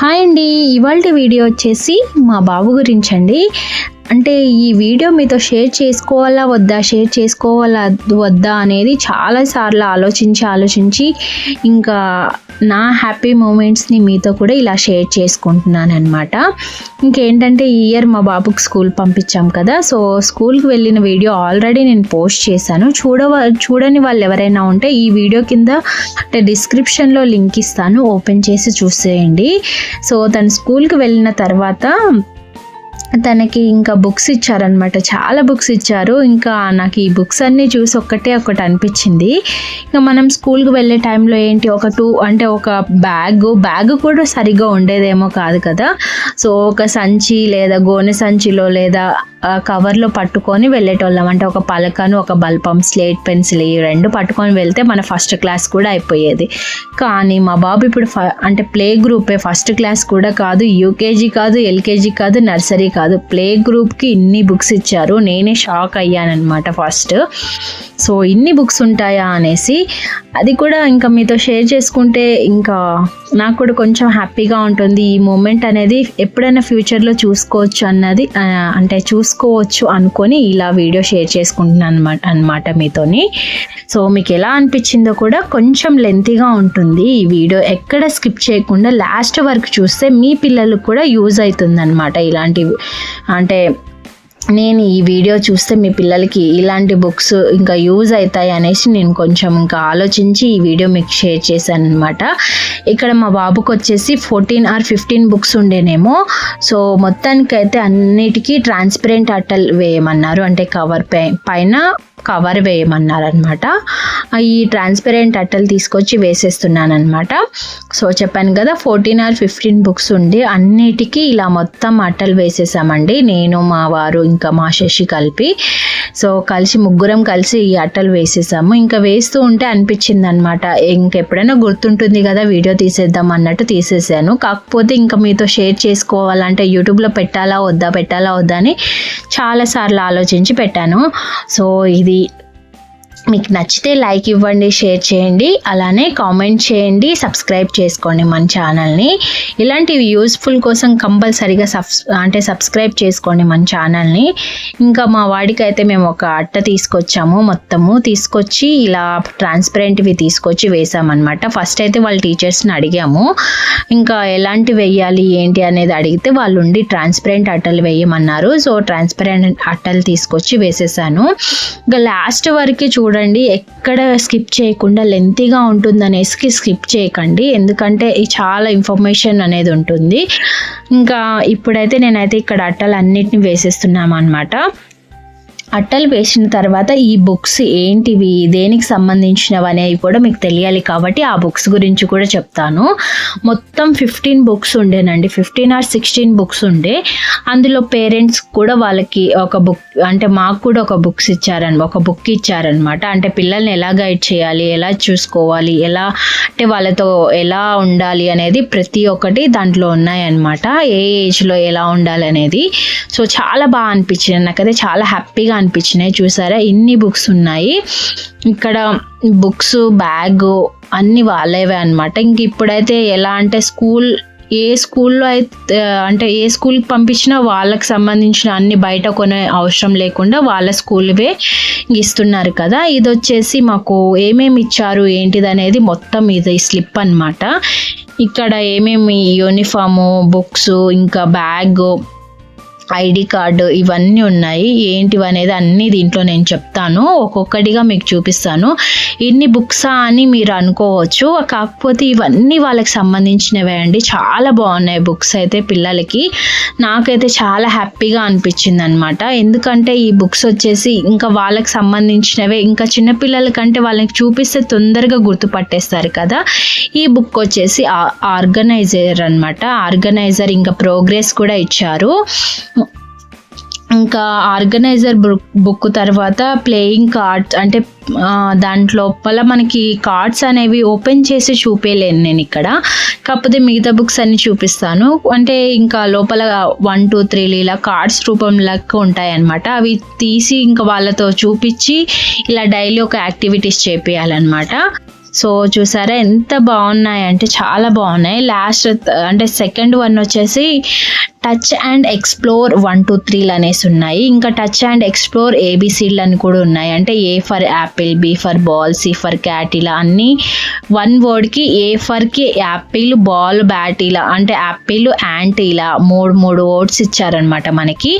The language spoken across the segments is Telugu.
హాయ్ అండి. ఇవాళ వీడియో వచ్చేసి మా బాబు గురించి అండి అంటే ఈ వీడియో మీతో షేర్ చేసుకోవాలా వద్దా షేర్ చేసుకోవాలా వద్దా అనేది చాలాసార్లు ఆలోచించి ఆలోచించి ఇంకా నా హ్యాపీ మూమెంట్స్ని మీతో కూడా ఇలా షేర్ చేసుకుంటున్నాను అనమాట ఇంకేంటంటే ఈ ఇయర్ మా బాబుకి స్కూల్ పంపించాం కదా సో స్కూల్కి వెళ్ళిన వీడియో ఆల్రెడీ నేను పోస్ట్ చేశాను. చూడవ చూడని వాళ్ళు ఎవరైనా ఉంటే ఈ వీడియో కింద అంటే డిస్క్రిప్షన్లో లింక్ ఇస్తాను ఓపెన్ చేసి చూసేయండి. సో తను స్కూల్కి వెళ్ళిన తర్వాత తనకి ఇంకా బుక్స్ ఇచ్చారనమాట చాలా బుక్స్ ఇచ్చారు. ఇంకా నాకు ఈ బుక్స్ అన్నీ చూసి ఒక్కటే ఒకటి అనిపించింది. ఇంకా మనం స్కూల్కి వెళ్ళే టైంలో ఏంటి? ఒక టూ అంటే ఒక బ్యాగ్ బ్యాగ్ కూడా సరిగ్గా ఉండేదేమో కాదు కదా. సో ఒక సంచి లేదా గోనె సంచిలో లేదా కవర్లో పట్టుకొని వెళ్ళేటోళ్ళం. అంటే ఒక పలకను ఒక బల్పం స్లేట్ పెన్సిల్ ఈ రెండు పట్టుకొని వెళ్తే మన ఫస్ట్ క్లాస్ కూడా అయిపోయేది. కానీ మా బాబు ఇప్పుడు ఫ అంటే ప్లే గ్రూపే. ఫస్ట్ క్లాస్ కూడా కాదు యూకేజీ కాదు ఎల్కేజీ కాదు నర్సరీ కాదు. ప్లే గ్రూప్కి ఇన్ని బుక్స్ ఇచ్చారు. నేనే షాక్ అయ్యానమాట ఫస్ట్. సో ఇన్ని బుక్స్ ఉంటాయా అనేసి అది కూడా ఇంకా మీతో షేర్ చేసుకుంటే ఇంకా నాకు కూడా కొంచెం హ్యాపీగా ఉంటుంది. ఈ మూమెంట్ అనేది ఎప్పుడైనా ఫ్యూచర్లో చూసుకోవచ్చు అన్నది అంటే చూసు చూసుకోవచ్చు అనుకొని ఇలా వీడియో షేర్ చేసుకుంటున్నాను అనమాట అనమాట మీతోని. సో మీకు ఎలా అనిపించిందో కూడా కొంచెం లెంతీగా ఉంటుంది. ఈ వీడియో ఎక్కడ స్కిప్ చేయకుండా లాస్ట్ వరకు చూస్తే మీ పిల్లలకు కూడా యూజ్ అవుతుంది అనమాట ఇలాంటివి. అంటే నేను ఈ వీడియో చూస్తే మీ పిల్లలకి ఇలాంటి బుక్స్ ఇంకా యూజ్ అవుతాయి అనేసి నేను కొంచెం ఇంకా ఆలోచించి ఈ వీడియో మీకు షేర్ చేశాను అనమాట ఇక్కడ మా బాబుకి వచ్చేసి ఫోర్టీన్ ఆర్ ఫిఫ్టీన్ బుక్స్ ఉండేనేమో. సో మొత్తానికైతే అన్నిటికీ ట్రాన్స్పరెంట్ అట్టలు వేయమన్నారు. అంటే కవర్ పై పైన కవర్ వేయమన్నారు అనమాట ఈ ట్రాన్స్పరెంట్ అట్టలు తీసుకొచ్చి వేసేస్తున్నాను అనమాట సో చెప్పాను కదా ఫోర్టీన్ ఆర్ ఫిఫ్టీన్ బుక్స్ ఉండి అన్నిటికీ ఇలా మొత్తం అట్టలు వేసేసామండి. నేను మా వారు ఇంకా మా శశి కలిపి. సో కలిసి ముగ్గురం కలిసి ఈ అట్టలు వేసేసాము. ఇంకా వేస్తూ ఉంటే అనిపించింది అనమాట ఇంకెప్పుడైనా గుర్తుంటుంది కదా వీడియో తీసేద్దాం అన్నట్టు తీసేసాను. కాకపోతే ఇంకా మీతో షేర్ చేసుకోవాలంటే యూట్యూబ్లో పెట్టాలా వద్దా పెట్టాలా వద్దా అని చాలాసార్లు ఆలోచించి పెట్టాను. సో ఇది meat మీకు నచ్చితే లైక్ ఇవ్వండి షేర్ చేయండి. అలానే కామెంట్ చేయండి సబ్స్క్రైబ్ చేసుకోండి మన ఛానల్ని. ఇలాంటివి యూస్ఫుల్ కోసం కంపల్సరీగా సబ్స్ అంటే సబ్స్క్రైబ్ చేసుకోండి మన ఛానల్ని. ఇంకా మా వాడికైతే మేము ఒక అట్ట తీసుకొచ్చాము మొత్తము తీసుకొచ్చి ఇలా ట్రాన్స్పరెంట్వి తీసుకొచ్చి వేసామన్నమాట. ఫస్ట్ అయితే వాళ్ళ టీచర్స్ని అడిగాము. ఇంకా ఎలాంటి వేయాలి ఏంటి అనేది అడిగితే వాళ్ళు ఉండి ట్రాన్స్పరెంట్ అట్టలు వేయమన్నారు. సో ట్రాన్స్పరెంట్ అట్టలు తీసుకొచ్చి వేసేసాను. ఇంకా లాస్ట్ వరకు చూడండి ఎక్కడ స్కిప్ చేయకుండా లెంతీగా ఉంటుందనేసి స్కిప్ చేయకండి. ఎందుకంటే చాలా ఇన్ఫర్మేషన్ అనేది ఉంటుంది. ఇంకా ఇప్పుడైతే నేనైతే ఇక్కడ అట్టలు అన్నిటిని వేసేస్తున్నాం అనమాట అట్టలు వేసిన తర్వాత ఈ బుక్స్ ఏంటివి దేనికి సంబంధించినవి అనేవి కూడా మీకు తెలియాలి కాబట్టి ఆ బుక్స్ గురించి కూడా చెప్తాను. మొత్తం ఫిఫ్టీన్ బుక్స్ ఉండేనండి. ఫిఫ్టీన్ ఆర్ సిక్స్టీన్ బుక్స్ ఉండే. అందులో పేరెంట్స్ కూడా వాళ్ళకి ఒక బుక్ అంటే మాకు కూడా ఒక బుక్స్ ఇచ్చారని ఒక బుక్ ఇచ్చారనమాట. అంటే పిల్లల్ని ఎలా గైడ్ చేయాలి ఎలా చూసుకోవాలి ఎలా అంటే వాళ్ళతో ఎలా ఉండాలి అనేది ప్రతి ఒక్కటి దాంట్లో ఉన్నాయన్నమాట ఏ ఏజ్లో ఎలా ఉండాలి అనేది సో చాలా బాగా అనిపించింది. నాకైతే చాలా హ్యాపీగా అనిపించినాయి. చూసారా? ఇన్ని బుక్స్ ఉన్నాయి. ఇక్కడ బుక్స్ బ్యాగ్ అన్ని వాళ్ళేవే అనమాట ఇంక ఇప్పుడైతే ఎలా అంటే స్కూల్ ఏ స్కూల్లో అయితే అంటే ఏ స్కూల్కి పంపించినా వాళ్ళకి సంబంధించిన అన్ని బయట కొనే అవసరం లేకుండా వాళ్ళ స్కూల్వే ఇస్తున్నారు కదా. ఇది వచ్చేసి మాకు ఏమేమి ఇచ్చారు ఏంటిది అనేది మొత్తం ఇది స్లిప్ అన్నమాట. ఇక్కడ ఏమేమి యూనిఫాము బుక్స్ ఇంకా బ్యాగ్ ఐడి కార్డు ఇవన్నీ ఉన్నాయి. ఏంటివి అనేది అన్నీ దీంట్లో నేను చెప్తాను. ఒక్కొక్కటిగా మీకు చూపిస్తాను. ఇన్ని బుక్సా అని మీరు అనుకోవచ్చు. కాకపోతే ఇవన్నీ వాళ్ళకి సంబంధించినవే అండి. చాలా బాగున్నాయి బుక్స్ అయితే పిల్లలకి. నాకైతే చాలా హ్యాపీగా అనిపించింది అనమాట ఎందుకంటే ఈ బుక్స్ వచ్చేసి ఇంకా వాళ్ళకి సంబంధించినవే. ఇంకా చిన్నపిల్లల కంటే వాళ్ళకి చూపిస్తే తొందరగా గుర్తుపట్టేస్తారు కదా. ఈ బుక్ వచ్చేసి ఆర్గనైజర్ అన్నమాట ఆర్గనైజర్ ఇంకా ప్రోగ్రెస్ కూడా ఇచ్చారు. ఇంకా ఆర్గనైజర్ బుక్ బుక్ తర్వాత ప్లేయింగ్ కార్డ్స్ అంటే దాంట్లో లోపల మనకి కార్డ్స్ అనేవి ఓపెన్ చేసి చూపేయలేను నేను ఇక్కడ. కాకపోతే మిగతా బుక్స్ అన్ని చూపిస్తాను. అంటే ఇంకా లోపల వన్ టూ త్రీ ఇలా కార్డ్స్ రూపంలో లెక్క అన్నమాట అవి తీసి ఇంకా వాళ్ళతో చూపించి ఇలా డైలీ ఒక యాక్టివిటీస్ చేపియాలన్నమాట. సో చూసారా ఎంత బాగున్నాయి అంటే చాలా బాగున్నాయి. లాస్ట్ అంటే సెకండ్ వన్ వచ్చేసి touch and explore one two త్రీలు అనేసి ఉన్నాయి. ఇంకా టచ్ అండ్ ఎక్స్ప్లోర్ ఏబిసిడ్లు అని కూడా ఉన్నాయి. అంటే A for apple B for ball C for cat ఇలా అన్నీ వన్ వర్డ్కి ఏ ఫర్కి యాపిల్ బాల్ బ్యాట్ ఇలా అంటే యాపిల్ యాంట్ ఇలా మూడు మూడు వర్డ్స్ ఇచ్చారనమాట మనకి.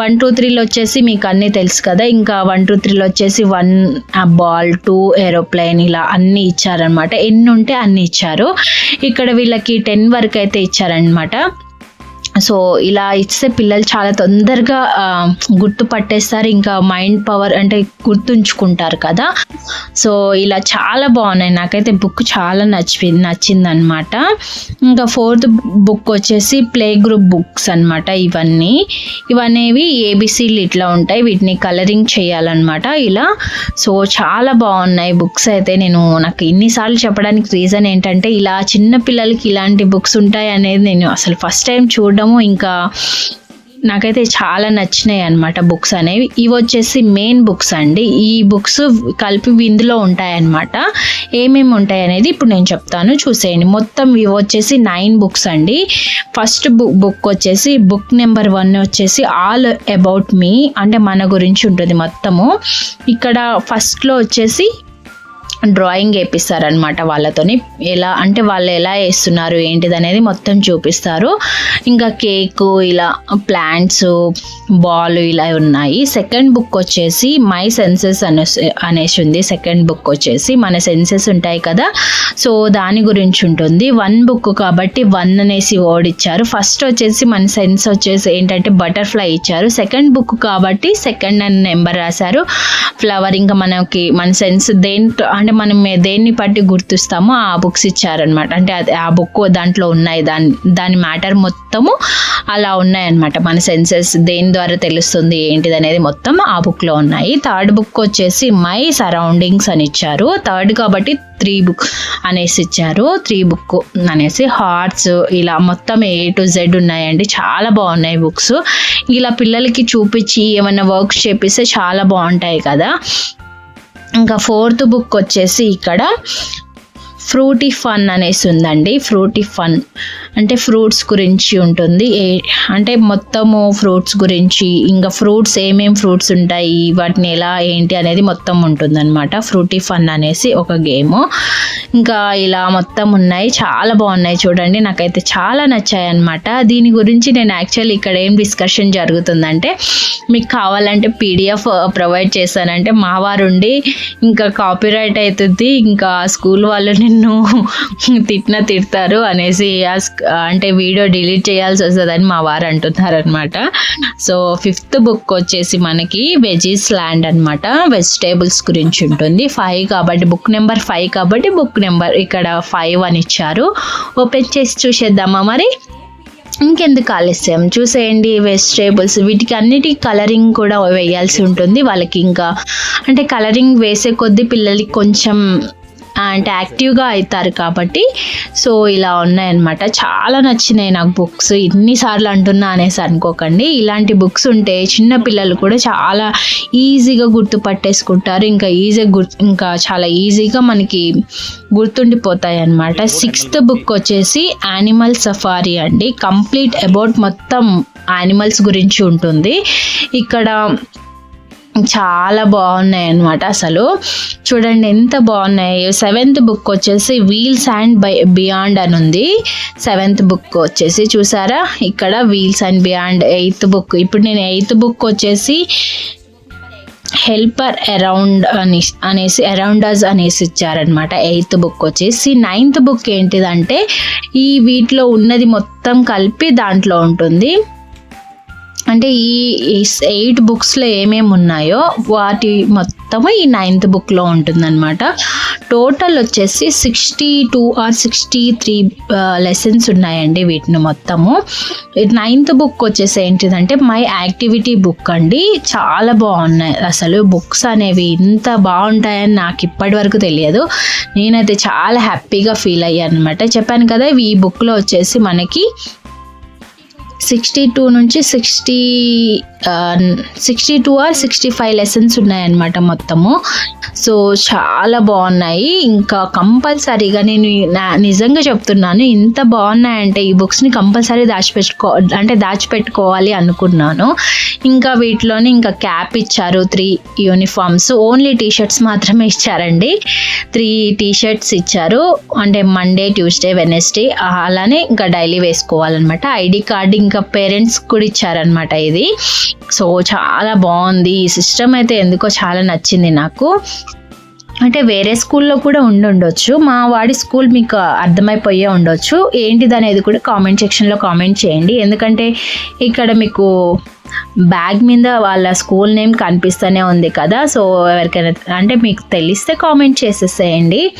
వన్ టూ త్రీలో వచ్చేసి మీకు అన్నీ తెలుసు కదా. ఇంకా వన్ టూ త్రీలో వచ్చేసి వన్ బాల్ టూ ఏరోప్లేన్ ఇలా అన్నీ ఇచ్చారనమాట ఎన్ని ఉంటే అన్నీ ఇచ్చారు. ఇక్కడ వీళ్ళకి టెన్ వరకు అయితే ఇచ్చారనమాట సో ఇలా ఇస్తే పిల్లలు చాలా తొందరగా గుర్తు గుర్తుపట్టేస్తారు ఇంకా మైండ్ పవర్ అంటే గుర్తుంచుకుంటారు కదా. సో ఇలా చాలా బాగున్నాయి. నాకైతే బుక్ చాలా నచ్చి నచ్చింది అనమాట ఇంకా ఫోర్త్ బుక్ వచ్చేసి ప్లే గ్రూప్ బుక్స్ అన్నమాట ఇవన్నీ. ఇవనేవి ఏబిసీలు ఇట్లా ఉంటాయి. వీటిని కలరింగ్ చేయాలన్నమాట ఇలా. సో చాలా బాగున్నాయి బుక్స్ అయితే. నేను నాకు ఇన్నిసార్లు చెప్పడానికి రీజన్ ఏంటంటే ఇలా చిన్న పిల్లలకి ఇలాంటి బుక్స్ ఉంటాయి అనేది నేను అసలు ఫస్ట్ టైం చూడడం చూడడము ఇంకా నాకైతే చాలా నచ్చినాయి అనమాట బుక్స్ అనేవి. ఇవి వచ్చేసి మెయిన్ బుక్స్ అండి. ఈ బుక్స్ కలిపి ఇందులో ఉంటాయన్నమాట. ఏమేమి ఉంటాయి అనేది ఇప్పుడు నేను చెప్తాను. చూసేయండి. మొత్తం ఇవి వచ్చేసి నైన్ బుక్స్ అండి. ఫస్ట్ బుక్ బుక్ వచ్చేసి బుక్ నెంబర్ వన్ వచ్చేసి ఆల్ అబౌట్ మీ అంటే మన గురించి ఉంటుంది మొత్తము. ఇక్కడ ఫస్ట్లో వచ్చేసి డ్రాయింగ్ వేపిస్తారనమాట వాళ్ళతోని. ఎలా అంటే వాళ్ళు ఎలా వేస్తున్నారు ఏంటిది అనేది మొత్తం చూపిస్తారు. ఇంకా కేకు ఇలా ప్లాంట్స్ బాల్ ఇలా ఉన్నాయి. సెకండ్ బుక్ వచ్చేసి మై సెన్సెస్ అనేసి అనేసి ఉంది. సెకండ్ బుక్ వచ్చేసి మన సెన్సెస్ ఉంటాయి కదా. సో దాని గురించి ఉంటుంది. వన్ బుక్ కాబట్టి వన్ అనేసి వర్డ్ ఇచ్చారు. ఫస్ట్ వచ్చేసి మన సెన్స్ వచ్చేసి ఏంటంటే బటర్ఫ్లై ఇచ్చారు. సెకండ్ బుక్ కాబట్టి సెకండ్ అని నెంబర్ రాశారు. ఫ్లవర్ ఇంకా మనకి మన సెన్స్ దేంట్ అంటే మనం దేన్ని బట్టి గుర్తిస్తామో ఆ బుక్స్ ఇచ్చారనమాట అంటే అది ఆ బుక్ దాంట్లో ఉన్నాయి. దాని దాని మ్యాటర్ మొత్తము అలా ఉన్నాయన్నమాట. మన సెన్సెస్ దేని ద్వారా తెలుస్తుంది ఏంటిది అనేది మొత్తం ఆ బుక్లో ఉన్నాయి. థర్డ్ బుక్ వచ్చేసి మై సరౌండింగ్స్ అని ఇచ్చారు. థర్డ్ కాబట్టి త్రీ బుక్ అనేసి ఇచ్చారు. త్రీ బుక్ అనేసి హార్ట్స్ ఇలా మొత్తం ఏ టు జెడ్ ఉన్నాయండి. చాలా బాగున్నాయి బుక్స్. ఇలా పిల్లలకి చూపించి ఏమైనా వర్క్స్ చేపిస్తే చాలా బాగుంటాయి కదా. ఇంకా ఫోర్త్ బుక్ వచ్చేసి ఇక్కడ ఫ్రూటీ ఫన్ అనేసి ఉందండి ఫ్రూటీ ఫన్. అంటే ఫ్రూట్స్ గురించి ఉంటుంది. ఏ అంటే మొత్తము ఫ్రూట్స్ గురించి ఇంకా ఫ్రూట్స్ ఏమేమి ఫ్రూట్స్ ఉంటాయి వాటిని ఎలా ఏంటి అనేది మొత్తం ఉంటుందన్నమాట. ఫ్రూటీ ఫన్ అనేసి ఒక గేమ్. ఇంకా ఇలా మొత్తం ఉన్నాయి. చాలా బాగున్నాయి చూడండి. నాకైతే చాలా నచ్చాయి అనమాట దీని గురించి నేను యాక్చువల్లీ ఇక్కడ ఏం డిస్కషన్ జరుగుతుందంటే మీకు కావాలంటే పీడిఎఫ్ ప్రొవైడ్ చేశానంటే మా వారుండి ఇంకా కాపీరైట్ అవుతుంది. ఇంకా స్కూల్ వాళ్ళు నిన్ను తిట్టిన తిడతారు అనేసి అంటే వీడియో డిలీట్ చేయాల్సి వస్తుందని మా వారు అంటున్నారు అనమాట సో ఫిఫ్త్ బుక్ వచ్చేసి మనకి వెజీస్ ల్యాండ్ అనమాట వెజిటేబుల్స్ గురించి ఉంటుంది. ఫైవ్ కాబట్టి బుక్ నెంబర్ ఫైవ్ కాబట్టి బుక్ నెంబర్ ఇక్కడ ఫైవ్ అని ఇచ్చారు. ఓపెన్ చేసి చూసేద్దామా మరి? ఇంకెందుకు ఆలస్యం? చూసేయండి వెజిటేబుల్స్. వీటికి అన్నిటికి కలరింగ్ కూడా వేయాల్సి ఉంటుంది. వాళ్ళకి ఇంకా అంటే కలరింగ్ వేసే కొద్దీ పిల్లలకి కొంచెం అండ్ యాక్టివ్గా అవుతారు కాబట్టి సో ఇలా ఉన్నాయన్నమాట. చాలా నచ్చినాయి నాకు బుక్స్. ఇన్నిసార్లు అంటున్నా అనేసి అనుకోకండి. ఇలాంటి బుక్స్ ఉంటే చిన్న పిల్లలు కూడా చాలా ఈజీగా గుర్తుపట్టేసుకుంటారు ఇంకా ఈజీగా గుర్తు ఇంకా చాలా ఈజీగా మనకి గుర్తుండిపోతాయి అన్నమాట సిక్స్త్ బుక్ వచ్చేసి యానిమల్ సఫారీ అండి. కంప్లీట్ అబౌట్ మొత్తం యానిమల్స్ గురించి ఉంటుంది. ఇక్కడ చాలా బాగున్నాయి అన్నమాట అసలు. చూడండి ఎంత బాగున్నాయి. సెవెంత్ బుక్ వచ్చేసి వీల్స్ అండ్ బై బియాండ్ అని ఉంది. సెవెంత్ బుక్ వచ్చేసి చూసారా? ఇక్కడ wheels and beyond eighth book. ఇప్పుడు నేను ఎయిత్ బుక్ వచ్చేసి హెల్పర్ అరౌండ్ అని అనేసి అరౌండర్స్ అనేసి ఇచ్చారనమాట ఎయిత్ బుక్ వచ్చేసి నైన్త్ బుక్ ఏంటిదంటే ఈ వీటిలో ఉన్నది మొత్తం కలిపి దాంట్లో ఉంటుంది. అంటే ఈ ఎయిట్ బుక్స్లో ఏమేమి ఉన్నాయో వాటి మొత్తము ఈ నైన్త్ బుక్లో ఉంటుందన్నమాట. టోటల్ వచ్చేసి sixty two or sixty three lessons ఉన్నాయండి వీటిని మొత్తము. నైన్త్ బుక్ వచ్చేసి ఏంటిదంటే మై యాక్టివిటీ బుక్ అండి. చాలా బాగున్నాయి. అసలు బుక్స్ అనేవి ఇంత బాగుంటాయని నాకు ఇప్పటి వరకు తెలియదు. నేనైతే చాలా హ్యాపీగా ఫీల్ అయ్యాను అనమాట చెప్పాను కదా ఈ బుక్లో వచ్చేసి మనకి సిక్స్టీ టూ నుంచి sixty sixty two or sixty five lessons ఉన్నాయన్నమాట మొత్తము. సో చాలా బాగున్నాయి. ఇంకా కంపల్సరీగా నేను నా- నిజంగా చెప్తున్నాను ఇంత బాగున్నాయంటే ఈ బుక్స్ని కంపల్సరీ దాచిపెట్టుకో అంటే దాచిపెట్టుకోవాలి అనుకున్నాను. ఇంకా వీటిలోనే ఇంకా క్యాప్ ఇచ్చారు three uniforms only T shirts మాత్రమే ఇచ్చారండి. త్రీ టీ షర్ట్స్ ఇచ్చారు. అంటే మండే ట్యూస్డే వెనస్డే అలానే ఇంకా డైలీ వేసుకోవాలన్నమాట. ఐడి కార్డు ఇంకా పేరెంట్స్ కూడా ఇచ్చారనమాట ఇది. సో చాలా బాగుంది. ఈ సిస్టమ్ అయితే ఎందుకో చాలా నచ్చింది నాకు. అంటే వేరే స్కూల్లో కూడా ఉండి ఉండొచ్చు. మా వాడి స్కూల్ మీకు అర్థమైపోయే ఉండొచ్చు. ఏంటిది అనేది కూడా కామెంట్ సెక్షన్లో కామెంట్ చేయండి. ఎందుకంటే ఇక్కడ మీకు బ్యాగ్ మీద వాళ్ళ స్కూల్ నేమ్ కనిపిస్తూనే ఉంది కదా. సో ఎవరికైనా అంటే మీకు తెలిస్తే కామెంట్ చేసేసేయండి.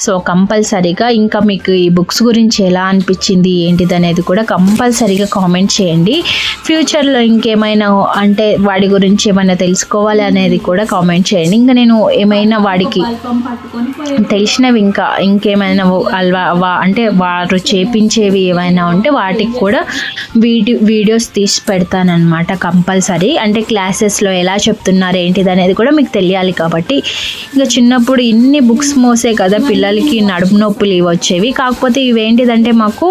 సో కంపల్సరీగా ఇంకా మీకు ఈ బుక్స్ గురించి ఎలా అనిపించింది ఏంటిది అనేది కూడా కంపల్సరీగా కామెంట్ చేయండి. ఫ్యూచర్లో ఇంకేమైనా అంటే వాడి గురించి ఏమైనా తెలుసుకోవాలి అనేది కూడా కామెంట్ చేయండి. ఇంకా నేను ఏమైనా వాడికి తెలిసినవి ఇంకా ఇంకేమైనా అల్వా వా- అంటే వారు చేపించేవి ఏమైనా ఉంటే వాటికి కూడా వీడియో వీడియోస్ తీసి పెడతానమాట కంపల్సరీ. అంటే క్లాసెస్లో ఎలా చెప్తున్నారు ఏంటిది అనేది కూడా మీకు తెలియాలి కాబట్టి. ఇంకా చిన్నప్పుడు ఇన్ని బుక్స్ మోసే కదా పిల్లలకి నడుము నొప్పులు ఇవి వచ్చేవి. కాకపోతే ఇవేంటిదంటే మాకు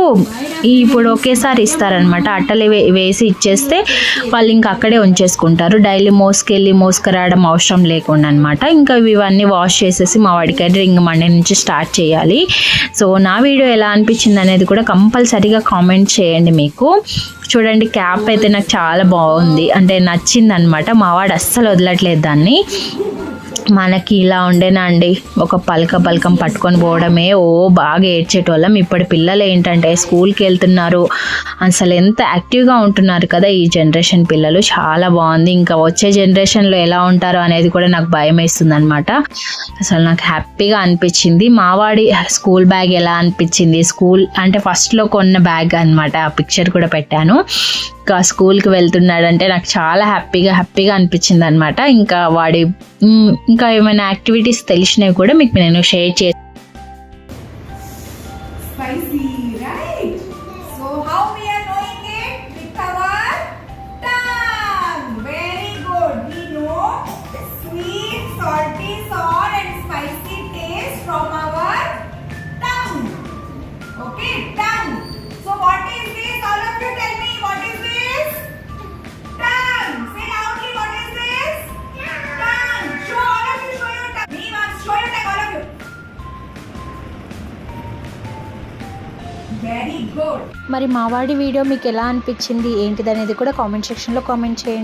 ఇప్పుడు ఒకేసారి ఇస్తారనమాట అట్టలు వేసి ఇచ్చేస్తే వాళ్ళు ఇంకా అక్కడే ఉంచేసుకుంటారు. డైలీ మోసుకెళ్ళి మోసుకురావడం అవసరం లేకుండా అనమాట ఇంకా ఇవన్నీ వాష్ చేసేసి మా వాడికి అయితే మండే నుంచి స్టార్ట్ చేయాలి. సో నా వీడియో ఎలా అనిపించింది అనేది కూడా కంపల్సరీగా కామెంట్ చేయండి మీకు. చూడండి క్యాప్ అయితే నాకు చాలా బాగుంది. అంటే నచ్చింది అనమాట మా అస్సలు వదలట్లేదు దాన్ని. మనకి ఇలా ఉండేనా అండి? ఒక పలక పలకం పట్టుకొని పోవడమే. ఓ బాగా ఏడ్చేటోళ్ళం. ఇప్పటి పిల్లలు ఏంటంటే స్కూల్కి వెళ్తున్నారు. అసలు ఎంత యాక్టివ్గా ఉంటున్నారు కదా ఈ జనరేషన్ పిల్లలు. చాలా బాగుంది. ఇంకా వచ్చే జనరేషన్లో ఎలా ఉంటారో అనేది కూడా నాకు భయం వేస్తుంది అనమాట అసలు నాకు హ్యాపీగా అనిపించింది. మావాడి స్కూల్ బ్యాగ్ ఎలా అనిపించింది? స్కూల్ అంటే ఫస్ట్లో కొన్న బ్యాగ్ అనమాట ఆ పిక్చర్ కూడా పెట్టాను. ఇంకా స్కూల్కి వెళ్తున్నాడంటే నాకు చాలా హ్యాపీగా హ్యాపీగా అనిపించింది అనమాట ఇంకా వాడి ఇంకా ఏమైనా యాక్టివిటీస్ తెలిసినవి కూడా మీకు నేను షేర్ చేసి మరి మావాడి వీడియో మీకు ఎలా అనిపించింది? ఏంటిది అనేది కూడా కామెంట్ సెక్షన్లో కామెంట్ చేయండి.